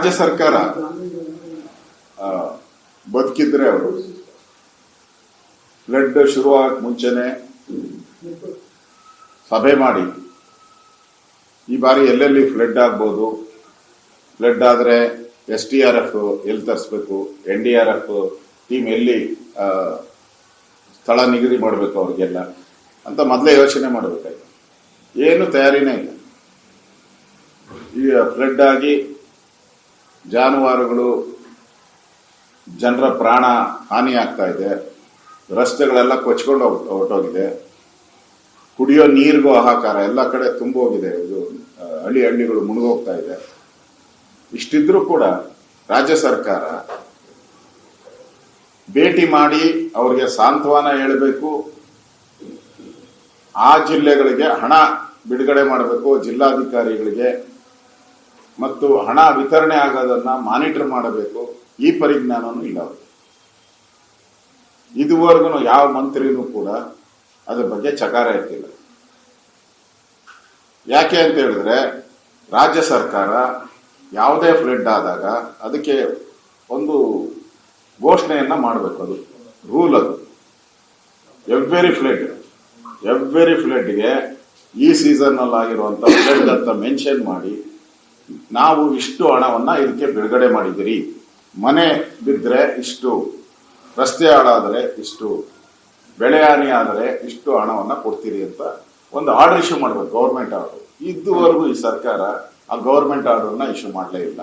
ರಾಜ್ಯ ಸರ್ಕಾರ ಬದುಕಿದ್ರೆ ಅವರು ಫ್ಲಡ್ ಶುರುವಾಗ ಮುಂಚೆನೆ ಸಭೆ ಮಾಡಿ. ಈ ಬಾರಿ ಎಲ್ಲೆಲ್ಲಿ ಫ್ಲಡ್ ಆಗ್ಬೋದು? ಫ್ಲಡ್ ಆದ್ರೆ ಎಸ್ ಟಿ ಆರ್ ಎಫ್ ಎಲ್ಲಿ ತರಿಸ್ಬೇಕು? N D R F team ಎಲ್ಲಿ ಸ್ಥಳ ನಿಗದಿ ಮಾಡಬೇಕು ಅವ್ರಿಗೆಲ್ಲ? ಅಂತ ಮೊದಲೇ ಯೋಚನೆ ಮಾಡಬೇಕಾಯ್ತು. ಏನು ತಯಾರಿನೇ ಇಲ್ಲ. ಈಗ ಫ್ಲಡ್ ಆಗಿ ಜಾನುವಾರುಗಳು ಜನರ ಪ್ರಾಣ ಹಾನಿ ಆಗ್ತಾ ಇದೆ. ರಸ್ತೆಗಳೆಲ್ಲ ಕೊಚ್ಕೊಂಡು ಹೊರ್ಟೋಗಿದೆ. ಕುಡಿಯೋ ನೀರಿಗೂ ಹಾಹಾಕಾರ ಎಲ್ಲ ಕಡೆ ತುಂಬೋಗಿದೆ. ಇದು ಹಳ್ಳಿ ಹಳ್ಳಿಗಳು ಮುಳುಗೋಗ್ತಾ ಇದೆ. ಇಷ್ಟಿದ್ರೂ ಕೂಡ ರಾಜ್ಯ ಸರ್ಕಾರ ಭೇಟಿ ಮಾಡಿ ಅವ್ರಿಗೆ ಸಾಂತ್ವನ ಹೇಳಬೇಕು. ಆ ಜಿಲ್ಲೆಗಳಿಗೆ ಹಣ ಬಿಡುಗಡೆ ಮಾಡಬೇಕು. ಜಿಲ್ಲಾಧಿಕಾರಿಗಳಿಗೆ ಮತ್ತು ಹಣ ವಿತರಣೆ ಆಗೋದನ್ನ ಮಾನಿಟರ್ ಮಾಡಬೇಕು. ಈ ಪರಿಜ್ಞಾನನೂ ಇಲ್ಲ ಇದುವರೆಗೂ ಯಾವ ಮಂತ್ರಿನೂ ಕೂಡ ಅದ್ರ ಬಗ್ಗೆ ಚಕಾರ ಇರ್ತಿಲ್ಲ ಯಾಕೆ ಅಂತ ಹೇಳಿದ್ರೆ, ರಾಜ್ಯ ಸರ್ಕಾರ ಯಾವುದೇ ಫ್ಲಡ್ ಆದಾಗ ಅದಕ್ಕೆ ಒಂದು ಘೋಷಣೆಯನ್ನ ಮಾಡಬೇಕು ಅದು. ರೂಲ್ ಅದು. ಎವ್ರಿ ಫ್ಲಡ್ ಎವ್ರಿ ಫ್ಲಡ್ಗೆ ಈ ಸೀಸನ್ ಅಲ್ಲಿ ಆಗಿರುವಂತ ಫ್ಲಡ್ ಅಂತ ಮೆನ್ಷನ್ ಮಾಡಿ ನಾವು ಇಷ್ಟು ಹಣವನ್ನ ಇದಕ್ಕೆ ಬಿಡುಗಡೆ ಮಾಡಿದಿರಿ ಮನೆ ಬಿದ್ದರೆ ಇಷ್ಟು, ರಸ್ತೆ ಹಾಳಾದರೆ ಇಷ್ಟು, ಬೆಳೆ ಹಾನಿ ಆದರೆ ಇಷ್ಟು ಹಣವನ್ನ ಕೊಡ್ತೀರಿ ಅಂತ ಒಂದು ಆರ್ಡರ್ ಇಶ್ಯೂ ಮಾಡಬೇಕು ಗೌರ್ಮೆಂಟ್ ಆರ್ಡರ್ ಇದುವರೆಗೂ ಈ ಸರ್ಕಾರ ಆ ಗೌರ್ಮೆಂಟ್ ಆರ್ಡರ್ನ ಇಶ್ಯೂ ಮಾಡಲೇ ಇಲ್ಲ.